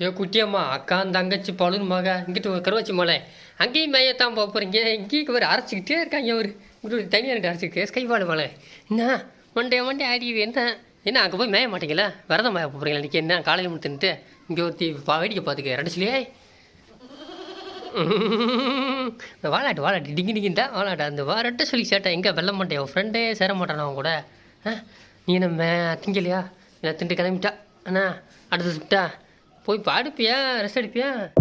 ஏ குட்டியம்மா அக்கா தங்கச்சி பழுன் மக இங்கிட்டு கருவாச்சி மலை. அங்கேயும் மேயத்தான் போக போகிறீங்க இங்கேயும் ஒரு அரைச்சிக்கிட்டே இருக்காங்க அவர் இங்கிட்டு ஒரு தனியாக ரெண்டு அரைச்சிருக்கு ஸ்கைபாடு மலை. என்ன? மண்டே மண்டே ஆடி என்ன? என்ன அங்கே போய் மேய மாட்டீங்களா? விரதம் மேய போகிறீங்களா இன்றைக்கி என்ன? காலையில் மட்டும் இங்கே ஒருத்தி வேடிக்கை பார்த்துக்க ரெண்டுச்சிலே வாழாட்டு வாழாட்டு டிங்கி டிங்கிட்டா வாழாட்டு அந்த வாரட்ட சொல்லி சேட்டேன் எங்கே வெல்ல மாட்டேன் உன் ஃப்ரெண்டே சேர மாட்டானா அவன் கூட? ஆ? நீ என்ன மே திங்கலையா? இல்லை திண்டு கிளம்பிட்டா? அண்ணா அடுத்து சுட்டா? போய் பாடுப்பியா? ரெஸ்ட் எடுப்பியா?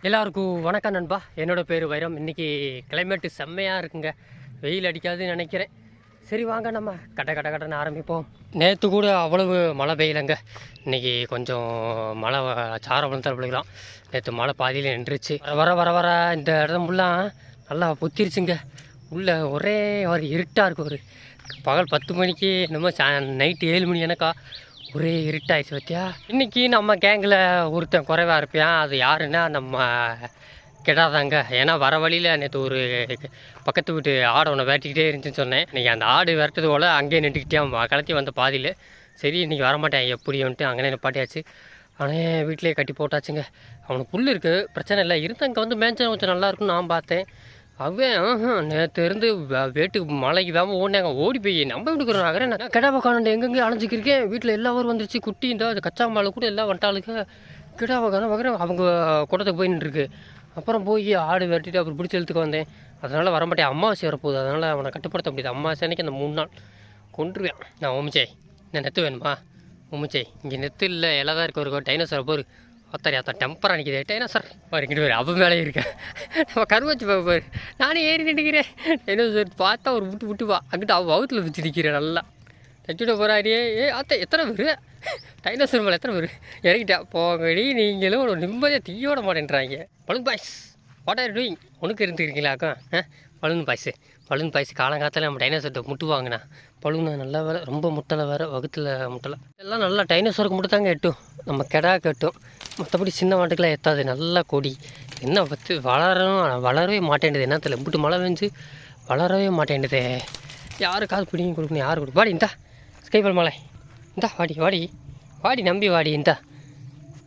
எல்லாருக்கும் வணக்கம் நண்பா. என்னோட பேர் வைரம். இன்னைக்கு கிளைமேட்டு செம்மையாக இருக்குங்க. வெயில் அடிக்காதுன்னு நினைக்கிறேன். சரி வாங்க நம்ம கட்ட கட்ட கட்டன்னு ஆரம்பிப்போம். நேற்று கூட அவ்வளவு மழை பெய்யலைங்க. இன்னைக்கு கொஞ்சம் மழை வ- சாரம் விழுந்தால் நேற்று மழை பாதியில் நின்றுச்சு. வர வர வர இந்த இடம் ஃபுல்லாக நல்லா புத்திருச்சுங்க. உள்ளே ஒரே ஒரு இருட்டாக இருக்கும் ஒரு. பகல் பத்து மணிக்கு என்னமோ சா நைட்டு ஏழு மணி எனக்கா. ஒரே இருட்டாயிடுச்சு பத்தியா? இன்னைக்கு நம்ம கேங்கில் ஒருத்தன் குறைவா இருப்பியான் அது யாருன்னா நம்ம கெடாதாங்க. ஏன்னா வர வழியில் நேற்று ஒரு பக்கத்து வீட்டு ஆடை ஒன்று விரட்டிக்கிட்டே இருந்துச்சுன்னு சொன்னேன். இன்னைக்கு அந்த ஆடு விரட்டது போல் அங்கேயே நின்றுக்கிட்டே கலத்தி வந்த பாதியில். சரி இன்றைக்கி வரமாட்டேன். எப்படின்ட்டு அங்கேயே நிப்பாட்டியாச்சு. அவனே வீட்டிலேயே கட்டி போட்டாச்சுங்க. அவனுக்கு புல் இருக்குது பிரச்சனை இல்லை. இருந்தங்க அங்கே வந்து மேஞ்சன் கொஞ்சம் நல்லா இருக்கும்னு நான் பார்த்தேன். அவன் நேற்று இருந்து வேட்டுக்கு மலைக்கு தான் ஓடினாங்க. ஓடி போய் நம்ம வீட்டுக்கு நகரே நான் கிடா பக்கான எங்கெங்கே அலைஞ்சிக்கிருக்கேன். வீட்டில் எல்லாரும் வந்துருச்சு. குட்டி இந்த கச்சா மாலை கூட எல்லாம் வந்துட்டாளுக்கு கிடா பக்கான பார்க்குறேன் அவங்க குடத்துக்கு போய் நின்றுருக்கு. அப்புறம் போய் ஆடு வெட்டிட்டு அப்புறம் பிடிச்சி எழுத்துக்கு வந்தேன். அதனால் வரமாட்டேன் அம்மாவாசை வரப்போகுது. அதனால் அவனை கட்டுப்படுத்த முடியாது அம்மாவாசை அன்னைக்கு அந்த மூணு நாள் கொண்டுருவேன் நான் ஓமிச்சே நான் நெத்து வேணுமா? ஓமிச்சே இங்கே நெத்து இல்லை எல்லாம் தான் இருக்க ஒரு டைனோசரை போரு. ஒத்தரி அத்தா டெம்பரா நிற்கிது டைனோசர் பாரு இங்கிட்டு பாரு அவன் மேலே இருக்கேன் நம்ம கருவச்சு பாரு பாரு. நானே ஏறி நின்றுக்கிறேன் டைனோசர் பார்த்தா ஒரு விட்டு விட்டு வா. அங்கிட்டு அவன் வவுத்தில் வச்சு நிற்கிறேன் நல்லா. தச்சுட போகிறாரியே ஏ அத்தை எத்தனை பேர்? டைனோசர் மேலே எத்தனை பேர்? இறங்கிட்டா. போங்கடி நீங்களும் ஒரு நிம்மதியாக தீயோட மாட்டேன்றாங்க. Balloon boys what are doing உனக்கு இருந்துருக்கீங்களாக்கா ஆ? பலூன் பாய்ஸு பலூன் பாய்ஸ் காலங்காலத்தில் நம்ம டைனோசர்கிட்ட முட்டுவாங்கண்ணா. வாங்கினா நல்லா வேறு வேலை ரொம்ப முட்டலை வேறு வகுத்தில் முட்டலை. எல்லாம் நல்லா டைனோசருக்கு மட்டும் தாங்க எட்டும். நம்ம கெடா கட்டும் மற்றபடி சின்ன மாட்டுக்கெல்லாம் எத்தாது நல்லா கொடி. என்ன பத்து? வளரணும் வளரவே மாட்டேங்குது என்ன தெரியல? முட்டு மழை பெஞ்சு வளரவே மாட்டேன்டுதே யாருக்காவது பிடிங்கி கொடுக்கணும்? யார் கொடு வாடி இந்தா. ஸ்கைபல் மலை. இந்தா வாடி வாடி. வாடி நம்பி வாடி இந்தா.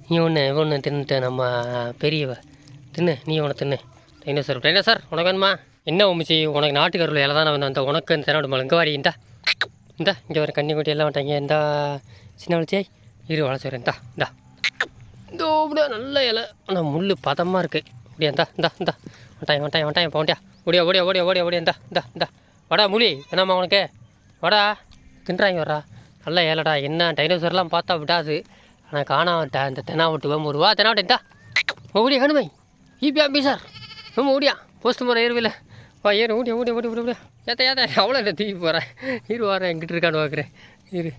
நீ ஒன்று ஒன்று தின்னுட்டு நம்ம பெரியவ. தின்னு நீ ஒன்று தின்னு. டைனோசர் டைனோசர் உனக்கு வேணுமா? என்ன உமிச்சி? உனக்கு நாட்டுக்கருள் இலை தானே வந்து அந்த உனக்கு இந்த தெனாடு மலை இங்கே வாடி இந்தா. இந்தா இங்கே ஒரு கண்ணி குட்டி எல்லாம் விட்டாங்க இந்தா சின்ன வளர்ச்சியாய் இரு வளர்ச்சி இந்தா இந்தா. இதோ அப்படியே நல்ல இலை. ஆனால் முள் பதமாக இருக்குது அப்படியே இந்தா இந்தா இந்தா. வட்டாயம் வட்டாயம் வட்டாயம் போண்டியா ஓடியா ஓடியா ஓடியா ஓடியா ஓடியா. இந்தா இந்தா இந்தா. வடா முடி என்னம்மா உனக்கு? வடா. தின்றாங்க வரா நல்ல ஏலடா என்ன டைனோசர்லாம் பார்த்தா விடாது. ஆனால் காணாமட்ட இந்த தெனாவட்டு வேம் ஒரு வா தெனாவட்டு இந்தா. ஓடியா கணுமை ஈபியா பீசார் ரொம்ப ஓடியா? போஸ்ட் முறை ஏறுவில்ல ஏறு ஓடியா ஊட்டி ஊட்டி ஊட்டி ஓடியா ஏத்த ஏத்த அவ்வளோ இல்லை தூக்கி போகிறேன் இரு வரேன் எங்கிட்ட இருக்கான்னு பார்க்குறேன் இரு.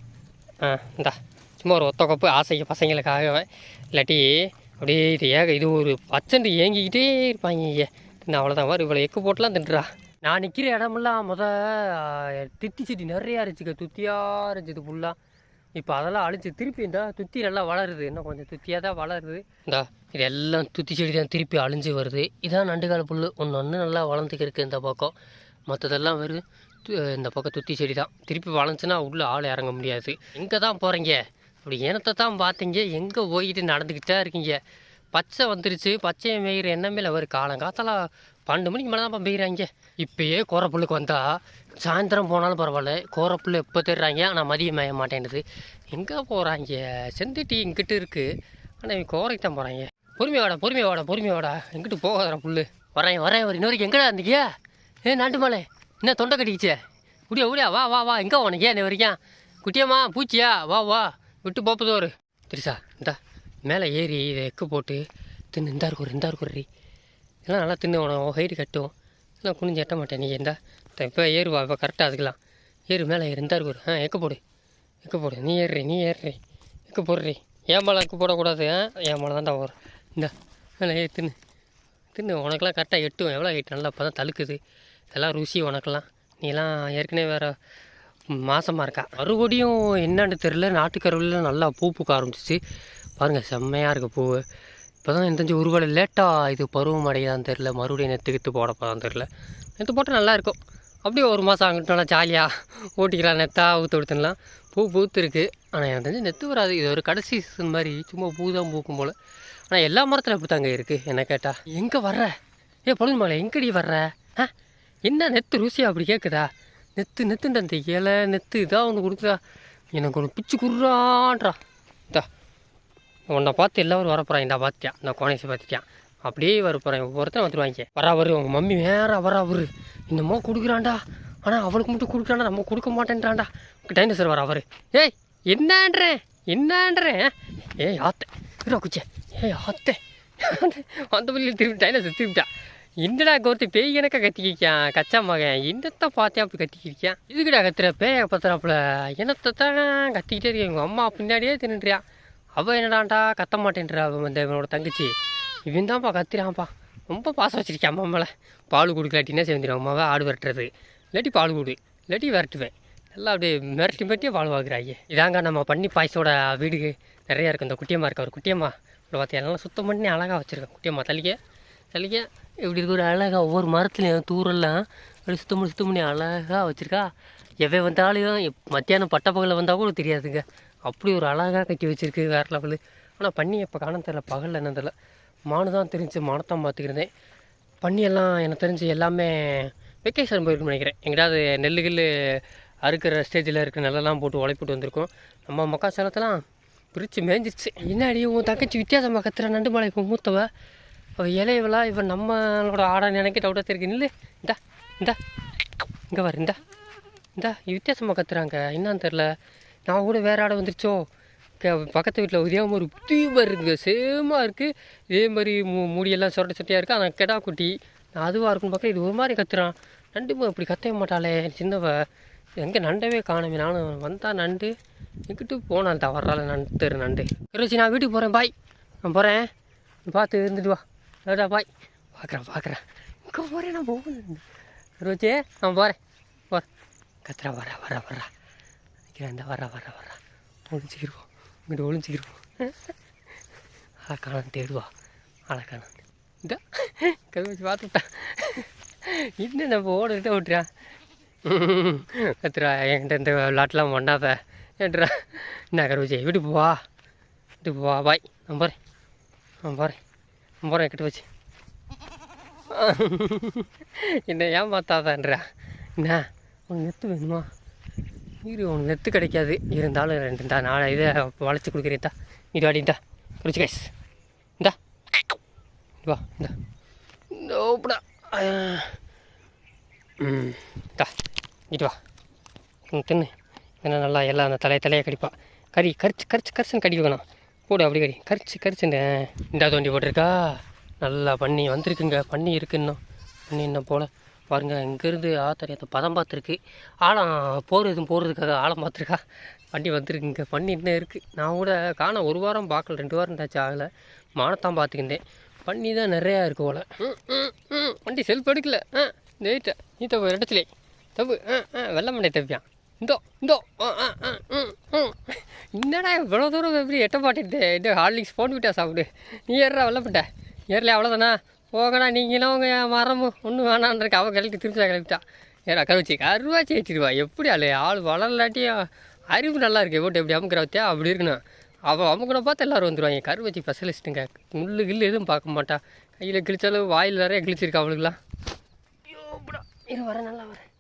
ஆ இந்தா. சும்மா ஒரு ஒத்த கப்பு ஆசைக்கு பசங்களுக்காக இல்லாட்டி அப்படியே இது ஏக இது ஒரு பச்சண்டு ஏங்கிக்கிட்டே இருப்பாங்க ஐயா தின்னு அவ்வளோதான் வரும் இவ்வளோ எக்கு போட்டுலாம் தின்றுறா நான் நிற்கிற இடமெல்லாம் முத தித்தி செடி நிறையா இருந்துச்சுக்க. துத்தியாக இருந்துச்சு ஃபுல்லாக இப்போ அதெல்லாம் அழிச்சு திருப்பி இந்த துத்தி நல்லா வளருது. இன்னும் கொஞ்சம் துத்தியாக தான் வளருது. இந்தா இது எல்லாம் துத்தி செடி தான் திருப்பி அழிஞ்சு வருது. இதான் நண்டுகால புல் ஒன்று ஒன்று நல்லா வளர்ந்துக்கிருக்கு இந்த பக்கம். மற்றதெல்லாம் வெறும் து- இந்த பக்கம் துத்தி செடி தான் திருப்பி வளர்ந்துச்சுன்னா உள்ளே ஆள் இறங்க முடியாது. எங்கே தான் போகிறீங்க அப்படி இனத்தை தான் பார்த்தீங்க எங்கே போய்கிட்டு நடந்துக்கிட்டே இருக்கீங்க? பச்சை வந்துருச்சு. பச்சையை மேயிற எண்ணமே இல்லை ஒரு காலங்காத்தெல்லாம் பன்னெண்டு மணிக்கு மேலே தான் பெய்கிறாங்க குறை புல்லுக்கு வந்தால் சாயந்தரம் போனாலும் பரவாயில்ல. கோரப்புள்ள எப்போ தேடுறாங்க? ஆனால் மதியம் மேய மாட்டேன்னுது. எங்கே போகிறாங்க? செந்துட்டி இங்கிட்டு இருக்குது ஆனால் இவங்க கோரைக்கு தான் போகிறாங்க. பொறுமையா வாடா பொறுமையா வாடா பொறுமையா வாடா. எங்கிட்டு போகாதடா புல்லு. வரேன் வரேன் ஒரு இன்னொரு எங்கடா இருந்தீங்க ஏ நாட்டு மலை. என்ன தொண்டை கட்டிக்கிச்சே? குடியா குடியா வா வா வா. எங்கே உனக்கு ஏன் வரைக்கும். குட்டியம்மா பூச்சியா? வா வா. விட்டு போப்பதோரு திருசா இந்தா மேலே ஏறி இதை எக்கு போட்டு தின்னு இந்தா இருக்கும் இந்தா இருக்கும் இதெல்லாம் நல்லா தின்னு உனக்கு ஹைட்டு கட்டும். இதெல்லாம் குனிஞ்சு எட்ட மாட்டேன். நீ இந்தா இப்போ ஏறுவா இப்போ கரெக்டாக அதுக்கலாம் ஏறு மேலே ஏறு இந்தா ஆ எக்க போடு. எக்க போடு. நீ ஏறுறி நீ ஏறுறி. எக்க போடுறி. ஏன் மேலே எக்கு போடக்கூடாது. ஆ ஏன் மேலே தான்டா வரும். இந்த மேலே ஏறி தின்னு. தின்னு உனக்கெல்லாம் கரெக்டாக எட்டும். எவ்வளோ எட்டு நல்லா அப்போ தான் தழுக்குது. இதெல்லாம் ருசி உனக்கெல்லாம். நீலாம் ஏற்கனவே வேறு மாசமாக இருக்கா. மறுபடியும் என்னன்னு தெரில நாட்டுக்கருவில் நல்லா பூ பூக்க ஆரம்பிச்சிச்சு. பாருங்கள் செம்மையாக இருக்குது பூ. இப்போ தான் தெரிஞ்சு ஒருவேளை லேட்டாக இது பருவம் அடையுதான்னு தெரில மறுபடியும் நெத்து கித்து போட போதான்னு தெரில நெத்து போட்டால் நல்லாயிருக்கும் அப்படியே ஒரு மாதம் அங்கிட்டு ஜாலியாக ஓட்டிக்கலாம் நெத்தா ஊற்று கொடுத்துடலாம் பூ பூத்துருக்கு. ஆனால் எனக்கு தெரிஞ்சு நெத்து வராது. இது ஒரு கடைசி சீசன் மாதிரி சும்மா பூ தான் பூக்கும் போல். ஆனால் எல்லா மரத்தில் அப்படி தாங்க இருக்குது என்ன கேட்டால் எங்கே வர்ற? ஏ பொழுது மலை எங்கடி வர்ற? ஆ? என்ன நெத்து ருசியா அப்படி கேட்குதா நெத்து நெத்துன்ற அந்த இலை நெத்து இதாக ஒன்று கொடுக்குதா? எனக்கு ஒன்று பிச்சு குர்றான்றா இதா உன்னை பார்த்து எல்லோரும் வரப்போகிறான் இந்த பார்த்தியா இந்த கோணேசி பார்த்துட்டியான் அப்படியே வரப்போகிறேன் ஒருத்தன் வந்துருவாங்க வரா வரு. உங்கள் மம்மி வேற வரா அவரு என்னமோ கொடுக்குறான்டா. ஆனால் அவளுக்கு மட்டும் கொடுக்குறான்டா. நம்ம கொடுக்க மாட்டேன்றான்டா. டைனோசர் வரா அவரு ஏய் என்னன்றேன் என்னன்றேன் ஏய் ஆத்தை. இருடா குச்சே. ஏய் ஆத்தே. அந்த பள்ளியில் திரும்பி டைனோசர் திரும்பிட்டா என்னடா கோர்த்து பேய் எனக்கா கத்திக்கிக்கான் கச்சா மகன். என்னத்தை பார்த்தேன் அப்படி கத்திக்கிருக்கான் இதுக்குடா கத்துற பேய பத்துறாப்புல. என்னத்தை தான் கத்திக்கிட்டே இருக்கேன் உங்கள் அம்மா பின்னாடியே தின்னுறியா அவள் என்னடான்டா கத்த மாட்டேன்றா அவன் இந்த இவனோட தங்கச்சி. இவன் தான்ப்பா கத்துறான்ப்பா. ரொம்ப பாசம் வச்சிருக்கேன் அம்மா மேலே? பால் கொடுக்கலாட்டி சேர்ந்துடும் அம்மாவை ஆடு விரட்டுறது. இல்லாட்டி பால் கொடு. இல்லாட்டி விரட்டுவேன். எல்லாம் அப்படியே மிரட்டி மிரட்டியே பால் வாங்குறாங்க இதாங்க நம்ம பண்ணி பாய்ச்சோட வீடு நிறையா இருக்குது இந்த குட்டியம்மா இருக்க ஒரு குட்டியம்மா இவ்வளோ பார்த்தியா? நல்லா சுத்தம் பண்ணி அழகாக வச்சுருக்கேன். குட்டியம்மா தள்ளிக்க தலிக்க இப்படி இருக்க ஒரு அழகாக ஒவ்வொரு மரத்துலையும் தூரெல்லாம் அப்படி சுத்தம் பண்ணி சுத்தம் பண்ணி அழகாக வச்சுருக்கா. எவ்வளோ வந்தாலும் மத்தியானம் பட்ட பகலில் வந்தால் கூட தெரியாதுங்க. அப்படி ஒரு அழகாக கட்டி வச்சுருக்கு வேறு லெவலு. ஆனால் பண்ணி இப்போ காண தெரில பகலில் என்ன தெரில மானு தான் தெரிஞ்சு மானத்தான் பார்த்துக்கிறதேன் பண்ணியெல்லாம் எனக்கு தெரிஞ்சு எல்லாமே வெக்கேஷன் போயிருக்குன்னு நினைக்கிறேன். எங்கேயாவது நெல்லு கில்லு அறுக்கிற ஸ்டேஜில் இருக்க நெல்லெல்லாம் போட்டு உழைப்பிட்டு வந்திருக்கோம். நம்ம மக்காச்சலத்தெல்லாம் பிரித்து மேய்ஞ்சிருச்சு என்னடி உன் தங்கச்சி வித்தியாசமாக கத்துற? நண்டு மலை இப்போ மூத்தவ. அவள் இலையவளா இவன் நம்மளோட ஆடை நினைக்க டவுட்டாக தெரியுது. நில்லு இந்தா இந்தா. இங்கே வர இந்தா. இந்தா வித்தியாசமாக கத்துறாங்க. என்னன்னு தெரில நான் கூட வேறு ஆடை வந்துருச்சோ? பக்கத்து வீட்டில் இதே மாதிரி தீபாக இருக்குது சேமாக இருக்குது இதே மாதிரி மு முடியெல்லாம் சொரட்ட சொட்டையாக இருக்குது ஆனால் கெடா குட்டி நான் அதுவாக இருக்குன்னு பார்க்க இது ஒரு மாதிரி கத்துறான். நண்டு இப்படி கத்தவே மாட்டாளே சின்னவ. எங்கே நண்டவே காணுமே. நானும் வந்தால் நண்டு எங்கிட்டு போனால் தான் வர்றாள் நண்டு தெரு நண்டு. இருந்துச்சு நான் வீட்டுக்கு போகிறேன் பாய். நான் போகிறேன் பார்த்து இருந்துட்டு வா. ஏடா பாய். பார்க்குறேன் பார்க்குறேன் இங்கே போகிறேன் நான் போகிறேன் ரோச்சே நான் போகிறேன் போகிறேன் கத்துறா வர வர வர்றா. நிற்கிறேன் இந்த வர வர வர்றா. ஒளிஞ்சிக்கிருவோம் இங்கிட்ட ஒளிஞ்சிக்கிருவோம் அழகான தேடுவா. அழகான இந்த கதை வச்சு பார்த்துட்டான் இன்னும் நம்ம ஓடிட்டு விட்டுறா. கத்துறா என்கிட்ட இந்த விளாட்டுலாம் பண்ணாத. ஏன்றா என்ன கருவச்சி வீட்டுக்கு போவா? வீட்டு போவா? பாய் நான் போகிறேன் நான் போகிறேன் நான் போகிறேன் கிட்ட வச்சு. என்ன ஏமாத்தாதான்றா. என்ன? உனக்கு நெத்து வேணுமா? இரு உனக்கு நெத்து கிடைக்காது. இருந்தாலும் ரெண்டு தா நான் இதை வளைச்சி கொடுக்குறேன்டா இது வாடிண்டா குடிச்சு கைஸ் இந்தா. வா இந்தா. ஓப்படா ம் தா இட்டு வா. ம், தின்னு. ஏன்னா நல்லா எல்லாம் அந்த தலையை தலையை கடிப்பா. கறி கரிச்சு கரிச்சு கரிச்சுன்னு கடி வைக்கணும் போடு அப்படி கறி. கரிச்சு கரிச்சுன்னு இந்தா தோண்டி போட்டிருக்கா. நல்லா பண்ணி வந்திருக்குங்க. பண்ணி இருக்கு இன்னும் பண்ணி இன்னும் போல். பாருங்க இங்கேருந்து ஆத்தரியத்தை பதம் பார்த்துருக்கு. ஆழம் போர் எதுவும் போகிறதுக்காக ஆழம் பார்த்துருக்கா? வண்டி வந்திருக்குங்க பண்ணி இன்னும் இருக்குது நான் கூட காண ஒரு வாரம் பார்க்கல ரெண்டு வாரம் இருந்தாச்சும் ஆகலை. மானத்தான் பார்த்துக்கிட்டேன். பண்ணி தான் நிறையா இருக்கு போல. ம், ம், ம். வண்டி செல்ஃப் எடுக்கல. ஆ நேட்ட நீ தப்பு இடத்துலே தப்பு ஆ ஆ வெள்ளமண்டை தப்பியான் இந்தோ இந்தோ. ஆ ஆ ஆ ம் ம். என்னடா இவ்வளோ தூரம் எப்படி எட்ட மாட்டேன் இந்த ஹார்லிக்ஸ் ஃபோன் விட்டா சாப்பிடு. நீ ஏறா வெள்ளப்பட்ட ஏறலையா அவ்வளோதானா போங்கடா நீங்களும் உங்க மரமும் ஒன்றும் வேணான்றக்கு அவள் கிளப்பி திருச்சா கிளப்பிட்டா ஏறா கழிச்சு கருவாச்சி வச்சிருவா எப்படி அல்ல ஆள் வளரலாட்டியும் அறிவு நல்லா இருக்கு. ஓட்டு எப்படி அமுக்கிறவத்தியா அப்படி இருக்கணும் அவள் அமுக்கின பார்த்து எல்லோரும் வந்துடுவாங்க கருவச்சி ஸ்பெஷலிஸ்ட்டுங்க முள்ளு கில்லு எதுவும் பார்க்க மாட்டா. கையில் கிழிச்சாலும் வாயில் நிறைய கிழிச்சிருக்கா அவளுக்குலாம் ஐயோப்படா இரு வரேன் நல்லா வரேன்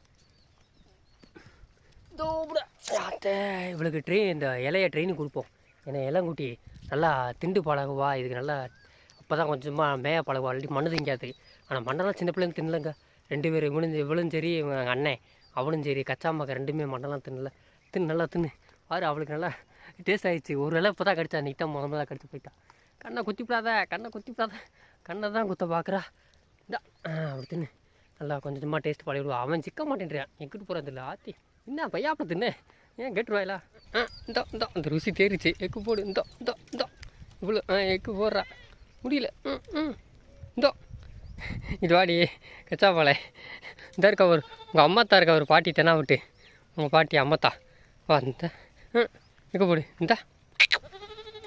தோபுடா அத்தை இவளுக்கு ட்ரெயின் இந்த இலைய ட்ரெயின் கொடுப்போம். ஏன்னா இளங்குட்டி நல்லா திண்டு பழகுவா இதுக்கு நல்லா அப்போ தான் கொஞ்சமாக மேய பழகும் ஆல்ரெடி மண்ணு திங்காது. ஆனால் மண்ணெல்லாம் சின்ன பிள்ளைங்க தின்னலங்க. ரெண்டு பேரும் இவனும் இவளும் சரி இவன் அண்ணன் அவனும் சரி கச்சாம்பாக்க ரெண்டுமே மண்ணெல்லாம் தின்னல. தின்னு நல்லா தின்னு. பாரு அவளுக்கு நல்லா டேஸ்ட் ஆயிடுச்சு. ஒரு வேலை இப்போ தான் கடிச்சா நீட்டாக முத முதல்ல கடிச்சு போயிட்டா. கண்ணை குத்திவிடாத கண்ணை குத்திவிடாத. கண்ணை தான் குத்த பார்க்குறா இந்தா அப்படி தின்னு. நல்லா கொஞ்சம் கொஞ்சமாக டேஸ்ட் பழகிடுவா. அவன் சிக்க மாட்டேன்றான். எங்கிட்டு போகிறதில்ல ஆத்தி என்ன பையாப்ப தின்னு. ஏன் கேட்டுருவாயிலா ஆ இந்தோ இந்தோ அந்த ருசி தேறிச்சு. எக்கு போடு இந்தோ இந்தோ இந்தோ. இவ்வளோ ஆ எக்கு போடுறா. முடியல. ம் ம். இந்தோ இது வாடி கச்சாப்பாளை இந்த இருக்க ஒரு உங்கள் அம்மாத்தா இருக்க ஒரு பாட்டி தெனா விட்டு உங்கள் பாட்டி அம்மத்தா. வா இந்த. ம். எக்கு போடு இந்தா.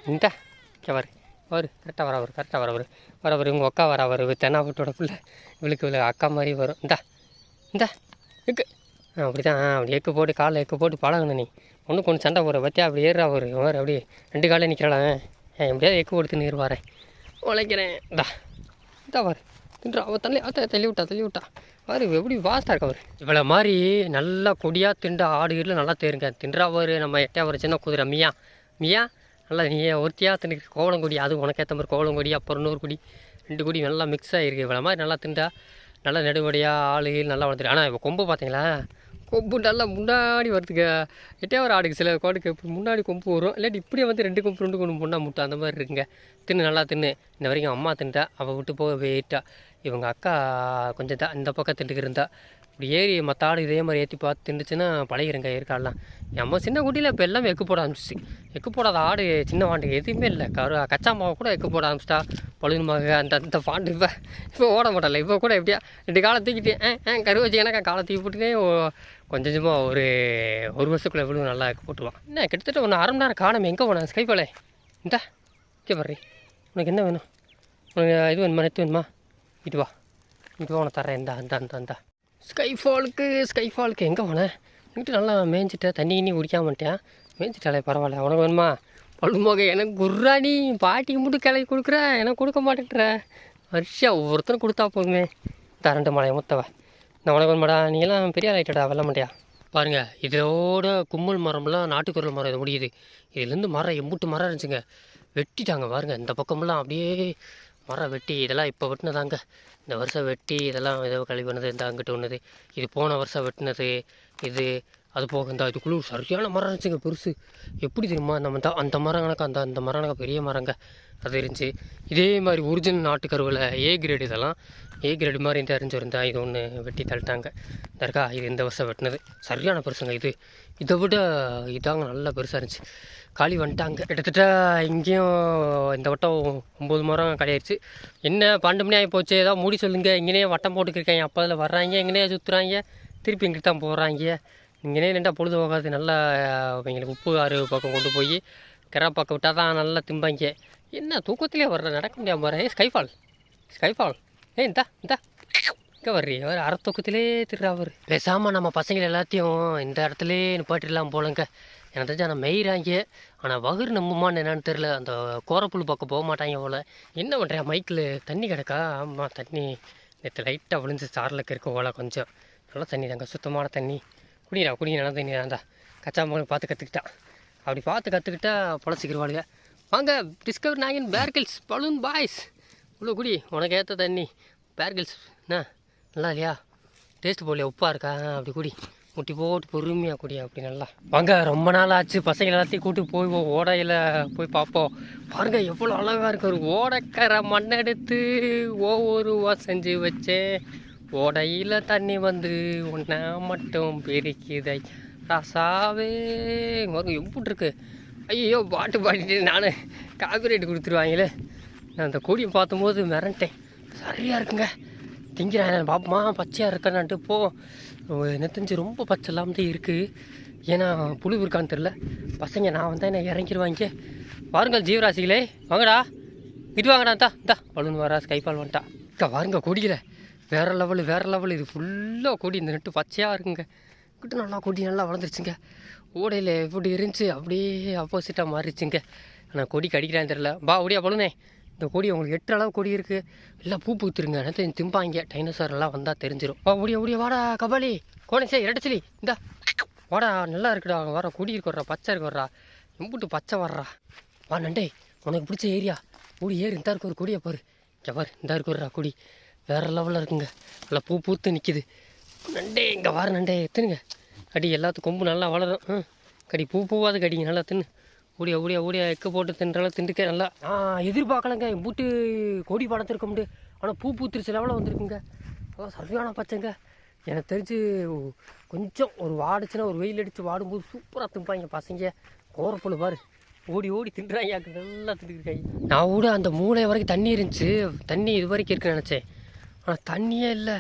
இந்தா. இங்கே வரு வரு கரெக்டாக வர கரெக்டாக வர வரு வர வரு உங்கள் அக்கா வர வரு தென்னா வீட்டோட பிள்ளை. இவளுக்கு இவளு அக்கா மாதிரி வரும். இந்தா இந்தா. எக்கு. அப்படி தான் அப்படி எக்கு போட்டு காலில் எக்கு போட்டு பழகணும் நீ. ஒன்று சண்டை போகிற பற்றியா அப்படி ஏறுறா ஒரு வேறு அப்படியே ரெண்டு காலையும் நிற்கிறாள் எப்படியாவது எக்கு கொடுத்து நீர் வரேன் உழைக்கிறேன். இந்தா. இதா பாரு. தின்றா அவள் தள்ளி அத்த தள்ளி விட்டா தள்ளி விட்டா. பாரு எப்படி வாஸ்டாக இருக்கா அவர் இவ்வளோ மாதிரி நல்லா கொடியாக திண்ட ஆடு கீரில் நல்லா தேருங்க. தின்றா பாரு நம்ம எட்டையா ஒரு சின்ன குதிரை. மியா மியா நல்லா நீ ஒருத்தியாக தின்னு கோவளங்கொடி அது உனக்கு ஏற்ற மாதிரி கோவளங்கொடி அப்புறம் இன்னொரு கொடி ரெண்டு கொடி நல்லா மிக்ஸ் ஆகிருக்கு இவ்வளோ மாதிரி நல்லா திண்டா நல்லா நெடுவடியாக ஆளு கீழ் நல்லா வளர்த்துரு. ஆனால் இப்போ கொம்பு பார்த்தீங்களா கொம்பு நல்லா முன்னாடி வருதுங்க எட்டே ஒரு ஆடுக்கு சில கோடுக்கு முன்னாடி கொம்பு வரும். இல்லாட்டி இப்படியே வந்து ரெண்டு கொம்பு ரெண்டு கொம்பு முன்னா முட்டை அந்த மாதிரி இருக்குங்க. தின்னு நல்லா தின்னு. இன்ன வரைக்கும் அம்மா தின்ட்டா அவள் விட்டு போக வெயிட்டா இவங்க அக்கா கொஞ்சம் தான் இந்த பக்கம் திண்டுக்கு இருந்தா. இப்படி ஏறி மற்ற ஆடு இதே மாதிரி ஏற்றி பார்த்து திண்டுச்சுன்னா பழகிருங்க ஏற்காடெலாம். நம்ம சின்ன குட்டியில் இப்போ எல்லாமே எக்கு போட ஆரம்பிச்சிச்சு. எக்கு போடாத ஆடு சின்ன வாண்டுக்கு எதுவுமே இல்லை. கரு கச்சா மாவை கூட எக்கு போட ஆரம்பிச்சிட்டா. பழுதுமாக அந்த அந்த பாண்டு இப்போ இப்போ ஓட மாட்டல இப்போ கூட எப்படியா ரெண்டு காலை தூக்கிட்டு ஆ ஆ கரு வச்சுக்கனாக்கா காலை தூக்கி போட்டுனே கொஞ்சம் கொஞ்சமாக ஒரு ஒரு வருஷத்துக்குள்ளே எவ்வளோ நல்லா போட்டுவான் போட்டுருவான். என்ன கிட்டத்தட்ட ஒன்று அரை மணி நேரம் காணும் எங்கே போனேன் ஸ்கைப்பாலே இந்தா இங்கே பாரு. உனக்கு என்ன வேணும்? உனக்கு இது வேணுமா நெத்து வேணுமா? இது வா. இது வா உனக்கு தரேன் இந்தா இந்த அந்த அந்த ஸ்கைஃபாலுக்கு ஸ்கைஃபாலுக்கு எங்கே போனேன் இங்கிட்டு நல்லா மேய்ஞ்சிட்டேன் தண்ணி கிண்ணி குடிக்காம மேய்ஞ்சிட்டாலே பரவாயில்ல. உனக்கு வேணுமா? பழுமோக எனக்கு குர்ராணி பாட்டிக்கு மட்டும் கிளவி கொடுக்குற எனக்கு கொடுக்க மாட்டேங்கிற வருஷா ஒவ்வொருத்தரும் கொடுத்தா போதுமே. தரண்டு மலை முத்தவ. நான் உனக்கு வேணுமாடா நீ எல்லாம் பெரிய ஆகிட்டடா வெள்ள மாட்டியா பாருங்கள் இதோட கும்மல் மரம்லாம் நாட்டுக்குரல் மரம் இது முடியுது. இதுலேருந்து மரம் எம்புட்டு மரம் இருந்துச்சுங்க. வெட்டிட்டாங்க பாருங்கள் இந்த பக்கமெல்லாம் அப்படியே மரம் வெட்டி இதெல்லாம் இப்போ வெட்டினதாங்க. இந்த வருஷம் வெட்டி இதெல்லாம் ஏதோ கழிவுனது இந்த அங்கிட்டு ஒன்றுது இது போன வருஷம் வெட்டினது. இது அது போக இந்த அதுக்குள்ள சரியான மரம் இருந்துச்சுங்க பெருசு. எப்படி தெரியுமா? நம்ம தான் அந்த மரம் கணக்கு அந்த அந்த மரம் கணக்கு பெரிய மரங்க. அது இருந்துச்சு. இதே மாதிரி ஒரிஜினல் நாட்டுக்கருவில் ஏ கிரேடு இதெல்லாம் ஏ கிரேடு மாதிரி இந்த அறிஞ்சிருந்தா இது ஒன்று வெட்டி தள்ளிட்டாங்க. இந்த இருக்கா இது இந்த வருஷம் வெட்டினது. சரியான பெருசுங்க இது. இதை விட இதாங்க நல்லா பெருசாக இருந்துச்சு. காலி வந்துட்டாங்க. கிட்டத்தட்ட இங்கேயும் இந்த வட்டம் ஒம்பது மரம் கிடையாச்சு என்ன பன்னெண்டு ஆகி போச்சு? ஏதாவது மூடி சொல்லுங்கள் இங்கேனே வட்டம் போட்டுக்கிருக்கேன் அப்போ அதில் வர்றாங்க இங்கேயே சுற்றுறாங்க திருப்பி இங்கிட்டு தான் போகிறாங்க இங்கேனே நின்றா பொழுது போகாது நல்லா அவங்களுக்கு உப்பு ஆறு பக்கம் கொண்டு போய் கிரா பக்கம் விட்டால் தான் நல்லா திம்பாங்க. என்ன தூக்கத்திலே வர்ற? நடக்க முடியாம வர ஏ ஸ்கைஃபால் ஸ்கைஃபால் ஏ இந்தா இந்தா. இங்கே வர்றீ? அவர் அரை தூக்கத்திலே திருறா அவர். பேசாமல் நம்ம பசங்கள் எல்லாத்தையும் இந்த இடத்துலே நிப்பாட்டிடலாம் போலங்க. எனக்கு தெரிஞ்சு ஆனால் மெய்கிறாங்க ஆனால் வகுர் நம்புமான்னு என்னன்னு தெரில அந்த கோரப்புல் பக்கம் போக மாட்டாங்க போல். என்ன பண்ணுறேன் மைக்கில் தண்ணி கிடக்கா? ஆமாம் தண்ணி. நேற்று லைட்டாக விழுந்து சாரில் இருக்க போல கொஞ்சம். நல்ல தண்ணி தாங்க. சுத்தமான தண்ணி. குடிடா குடி நல்லா தண்ணி தான்டா கச்சா மகளுக்கு பார்த்து கற்றுக்கிட்டான் அப்படி பார்த்து கற்றுக்கிட்டா பொழைச்சிக்கிருவாளுங்க வாங்க டிஸ்கவர் நாயன் பேர்கில்ஸ் பலூன் பாய்ஸ் இவ்வளோ குடி உனக்கு ஏற்ற தண்ணி. பேர்கில்ஸ் என்ன? நல்லா இல்லையா? டேஸ்ட் போடலையா? உப்பாக இருக்கா? அப்படி குடி. முட்டி போட்டு பொறுமையாக குடி அப்படி நல்லா. வாங்க ரொம்ப நாள் ஆச்சு. பசங்க எல்லாத்தையும் கூட்டு போய் ஓடையில் போய் பார்ப்போம். பாருங்க எவ்வளோ அழகாக இருக்கு. ஒரு ஓடைக்கரை மண்ணெடுத்து ஒவ்வொருவா செஞ்சு வச்சேன். ஓடையில் தண்ணி வந்து ஒன்றா மட்டும் பிரிக்குதை. ரசாவே பாருங்க எம்பிட்டு இருக்கு. ஐயோ பாட்டு பாடிட்டு நான் காப்பிரைட் கொடுத்துருவாங்களே. நான் அந்த கொடியை பார்த்தம்போது மிரண்டேன். சரியாக இருக்குங்க. திங்கிறேன் பாப்பமா பச்சையாக இருக்கான்ட்டு போ. என்ன தெரிஞ்சு ரொம்ப பச்சை இல்லாமல் தான் இருக்குது ஏன்னா புழு இருக்கான்னு தெரில பசங்க நான் வந்தால் என்ன இறங்கிடுவாங்க வாருங்கள் ஜீவராசிகளே. வாங்கடா. இது வாங்கடா தா தா பலூன் வரா ஸ்கைபால் வந்துட்டா. அக்கா வாருங்க கொடியில். வேறு லெவலு வேறு லெவல் இது ஃபுல்லாக கொடி இந்த நெட்டு பச்சையாக இருக்குங்க. கிட்ட நல்லா கொடி நல்லா வளர்ந்துருச்சுங்க. ஓடையில் எப்படி இருந்துச்சு அப்படியே ஆப்போசிட்டாக மாறிச்சுங்க ஆனால் கொடி கடிக்கிறான்னு தெரில பா ஓடியா பலூனே இந்த கொடி உங்களுக்கு எட்டு அளவு கொடி இருக்குது எல்லாம் பூ பூத்துருங்க. எனக்கு திம்பாங்க. டைனோசார் எல்லாம் வந்தால் தெரிஞ்சிடும் வா ஓடியா ஓடிய வாடா கபாலி. கோணேசே இரட்டச்சிலி இந்தா. வாடா நல்லா இருக்குடா. வர கொடி இருக்கிறா பச்சை இருக்கிறா. எம்பிட்டு பச்சை வர்றா. வா நண்டே. உனக்கு பிடிச்ச ஏரியா. ஓடி ஏறு. இந்த இருக்கு ஒரு கொடியை பாரு. இங்கே பாரு இந்த இருக்கிறா கொடி. வேறு லெவலில் இருக்குங்க. நல்லா பூ பூத்து நிற்கிது நண்டே இங்கே வார நண்டே எத்துனுங்க. அடி எல்லாத்துக்கும் கொம்பு நல்லா வளரும். ம். கடி பூ பூவாது கடிங்க நல்லா தின்னு. ஓடியா ஓடியா ஓடியா எக்க போட்டு தின்றாலும் திண்டுக்க நல்லா. நான் எதிர்பார்க்கலங்க. என் பூட்டு கொடி முடியாது ஆனால் பூ பூத்திருச்சு லெவலில் வந்திருக்குங்க. அதான் சரியான பச்சைங்க. எனக்கு தெரிஞ்சு கொஞ்சம் ஒரு வாடுச்சுன்னா ஒரு வெயில் அடித்து வாடும்போது சூப்பராக திம்பாங்க பசங்க. கோரப்புழு பாரு. ஓடி ஓடி தின்றாங்க நல்லா தின்னுருக்காங்க நான் கூட அந்த மூளை வரைக்கும் தண்ணி இருந்துச்சு. தண்ணி இது வரைக்கும் இருக்குன்னு நினச்சேன். ஆனால் தண்ணியே இல்லை.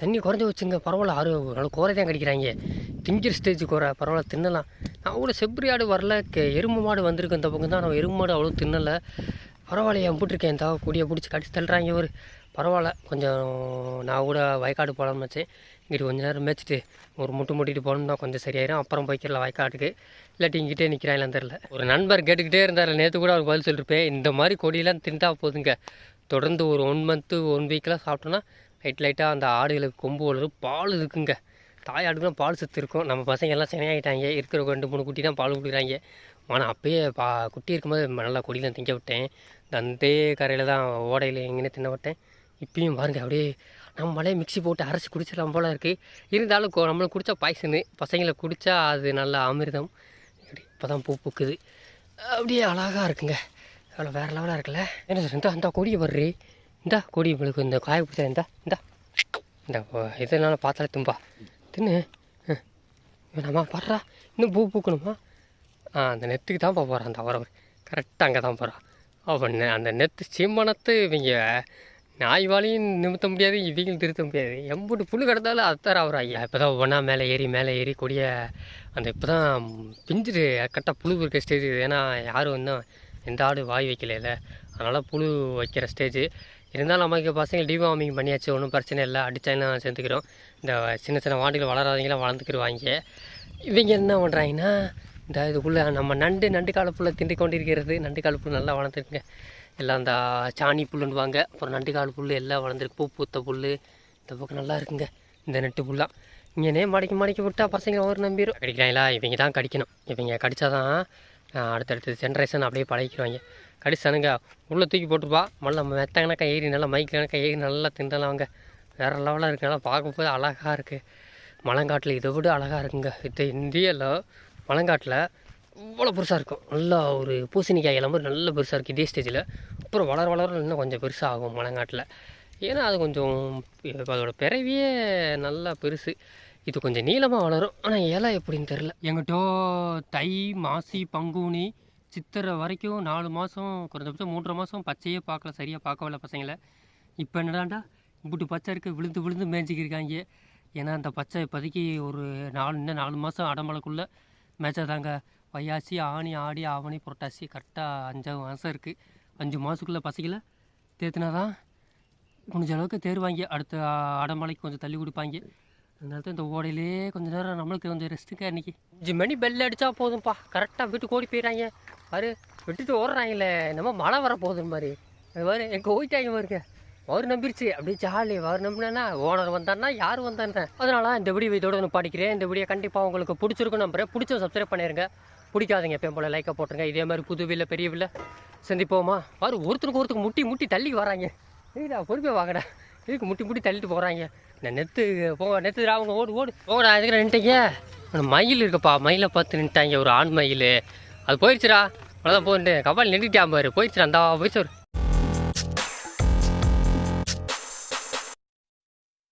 தண்ணி குறைஞ்சி வச்சுங்க பரவாயில்ல ஆறு நல்ல கோரை தான் கடிக்கிறாங்க. திங்கிற ஸ்டேஜ் கோரை பரவாயில்ல தின்னலாம். நான் கூட செப்ரி ஆடு வரல. எருமை மாடு வந்திருக்கு இந்த பக்கம் தான். நான் எருமை மாடு அவ்வளோ தின்னலை. பரவாயில்லையே போட்டிருக்கேன் தா கொடியை பிடிச்சி கடிச்சு தள்ளுறாங்க ஒரு பரவாயில்ல கொஞ்சம் நான் கூட வயக்காடு போகலாம்னு வச்சேன் இங்கிட்டு கொஞ்ச நேரம் மேய்ச்சிட்டு ஒரு முட்டு முட்டிட்டு போனோம்னா கொஞ்சம் சரியாயிரும். அப்புறம் போய்க்கிறல வயக்காட்டுக்கு. இல்லாட்டி இங்கிட்டே நிற்கிறாங்களான்னு தெரில ஒரு நண்பர் கேட்டுக்கிட்டே இருந்தார். நேற்று கூட அவர் பதில் சொல்லியிருப்பேன் இந்த மாதிரி கொடியெல்லாம் திண்டா போதுங்க. தொடர்ந்து ஒரு ஒன் மந்த்து ஒன் வீக்கெலாம் சாப்பிட்டோன்னா லைட் லைட்டாக அந்த ஆடுகளுக்கு கொம்பு வளரும் பால் இருக்குங்க. தாய் ஆடுக்குலாம் பால் சத்து இருக்கும் நம்ம பசங்க எல்லாம் செனையாகிட்டாங்க இருக்கிற ரெண்டு மூணு குட்டி தான் பால் கொடுக்குறாங்க. ஆனால் அப்பயே பா குட்டி இருக்கும்போது நல்லா கொடியில் திங்க விட்டேன். இந்த அந்த கரையில் தான் ஓடையில் எங்கேனே தின்ன விட்டேன். இப்பயும் பாருங்க அப்படியே நம்மளே மிக்ஸி போட்டு அரைச்சி குடிச்சிடலாம் போல இருக்குது இருந்தாலும் நம்மளுக்கு குடித்தா பாய்சனு. பசங்களை குடித்தா அது நல்ல அமிர்தம். இப்படி இப்போ தான் பூ பூக்குது. அப்படியே அழகாக இருக்குங்க. அவ்வளோ வேறு லெவலாக இருக்குல்ல? என்ன சார் இந்த இந்த கொடியை வர்றி. இந்த கொடி உங்களுக்கு இந்த காய பிடிச்சா இந்த இந்த. இந்த இதனால பார்த்தாலே தும்பா. தின்னு. வேணாமா பாடுறா இன்னும் பூ பூக்கணுமா? ஆ அந்த நெத்துக்கு தான் போகிறான் அந்த அவரவர். கரெக்டாக அங்கே தான் போகிறான் அவன் நெ- அந்த நெத்து சீமனத்து இவங்க. நாய் வாழையும் நிமித்த முடியாது இவங்களும் திருத்த முடியாது. எம்புட்டு புல் கிடந்தாலும் அத்தார் அவர். ஐயா இப்போ தான் ஒவ்வொன்றா மேலே ஏறி மேலே ஏறி கொடிய அந்த இப்போ தான் பிஞ்சுட்டு கரெக்டாக புழு இருக்க ஸ்டேஜ் ஏன்னா யாரும் இன்னும் எந்த ஆடு வாய் வைக்கல அதனால் புழு வைக்கிற ஸ்டேஜ் இருந்தாலும் நமக்கு பசங்க டிவார்மிங் பண்ணியாச்சு ஒன்றும் பிரச்சனை இல்லை. அடித்தாங்கன்னா சேர்ந்துக்கிறோம்? இந்த சின்ன சின்ன வாண்டிகள் வளராதவங்களாம் வளர்ந்துக்கிடுவாங்க இவங்க என்ன பண்ணுறாங்கன்னா இந்த இதுக்குள்ளே நம்ம நண்டு நண்டு கால திண்டு கொண்டிருக்கிறது. நண்டு கால புல் நல்லா வளர்ந்துருக்குங்க எல்லாம் இந்த சாணி புல்லுன்னுவாங்க. அப்புறம் நண்டு கால் புல் எல்லாம் வளர்ந்துருக்கு. பூ பூத்த புல் இந்த பக்கம் நல்லா இருக்குங்க. இந்த நெட்டு புல்லாம். இங்கேனே மடக்கி மடக்கி விட்டால் பசங்க ஒரு நம்பிடும் கடிக்கிறாங்களா? இவங்க தான் கடிக்கணும். இவங்க கடித்தாதான் அடுத்தடுத்த ஜென்ரேஷன் அப்படியே பழகிக்கிறாங்க கடிசனுங்க உள்ளே தூக்கி போட்டுப்பா. மல்ல மெத்தங்கனாக்கா ஏறி நல்லா மைக்கிலனாக்கா ஏறி நல்லா திண்டலாம் அவங்க வேறு லெவலாக இருக்கு. நல்லா பார்க்கும்போது அழகாக இருக்குது மலங்காட்டில் இதை விட அழகாக இருக்குங்க. இது இந்தியாவில் மலங்காட்டில் இவ்வளோ பெருசாக இருக்கும். நல்லா ஒரு பூசணிக்காய் இளம்பு நல்ல பெருசாக இருக்குது இதே ஸ்டேஜில் அப்புறம் வளர வளர இன்னும் கொஞ்சம் பெருசாக ஆகும் மலங்காட்டில். ஏன்னா அது கொஞ்சம் அதோடய அதோட பிறவியே நல்லா பெருசு. இது கொஞ்சம் நீளமாக வளரும். ஆனால் இலை எப்படின்னு தெரில எங்கிட்ட தை மாசி பங்குனி சித்திரை வரைக்கும் நாலு மாதம் குறைஞ்சபட்சம் மூன்றரை மாதம் பச்சையே பார்க்கல சரியாக பார்க்கவில்ல பசங்களை. இப்போ என்னடாண்டா இப்படி பச்சை இருக்க விழுந்து விழுந்து மேய்ஞ்சிக்கிருக்காங்க. ஏன்னா அந்த பச்சை இப்போதைக்கு ஒரு நாலு இன்னும் நாலு மாதம் அடமலைக்குள்ளே மேய்ச்சாதாங்க. வையாசி ஆனி ஆடி ஆவணி புரட்டாசி கரெக்டாக அஞ்சு மாதம் இருக்குது அஞ்சு மாதத்துக்குள்ளே பசங்களை தேத்துனா தான் முடிஞ்ச அளவுக்கு தேர்வாங்க. அடுத்த அடமலைக்கு கொஞ்சம் தள்ளி கொடுப்பாங்க. அதனால தான் இந்த ஓடையிலே கொஞ்ச நேரம் நம்மளுக்கு கொஞ்சம் ரெஸ்ட்டுங்க அன்றைக்கி அஞ்சு மணி பெல் அடித்தா போதும்ப்பா கரெக்டாக வீட்டுக்கு ஓடி போயிடறாங்க பாரு விட்டுட்டு ஓடுறாங்களே. என்னமோ மழை வர போகுது மாதிரி அது மாதிரி எங்கள் ஓயிட்டாங்க பாருங்க. அவர் நம்பிருச்சு. அப்படியே ஜாலி அவர் நம்பினா ஓனர் வந்தான்னா யார் வந்தான்னு. அதனால இந்த வீடியோ இதோட படிக்கிறேன். இந்த வீடியோ கண்டிப்பாக உங்களுக்கு பிடிச்சிருக்கும் நம்புறேன். பிடிச்ச சப்ஸ்கிரைப் பண்ணிடுங்க பிடிக்காதுங்க எப்பயும் போல் லைக்கை போட்டுருங்க. இதே மாதிரி புது வீல்ல பெரிய வில்ல சந்திப்போமா? பாரு ஒருத்தருக்கு ஒருத்தருக்கு முட்டி முட்டி தள்ளி வராங்க. ஏடா பொறுப்பே வாங்கடா. இதுக்கு முட்டி முட்டி தள்ளிட்டு போகிறாங்க நான் நெத்து போங்க நெத்துடா அவங்க ஓடு ஓடு. போங்கடா எதுக்கு நின்ட்டீங்க மயில் இருக்குப்பா மயிலை பார்த்து நின்ட்டாங்க ஒரு ஆண் மயில். அது போயிடுச்சுடா. அவ்வளோதான் போயிட்டு கபால் நின்றுட்டான் பாரு. போயிடுச்சுடா அந்த போயிடுச்சு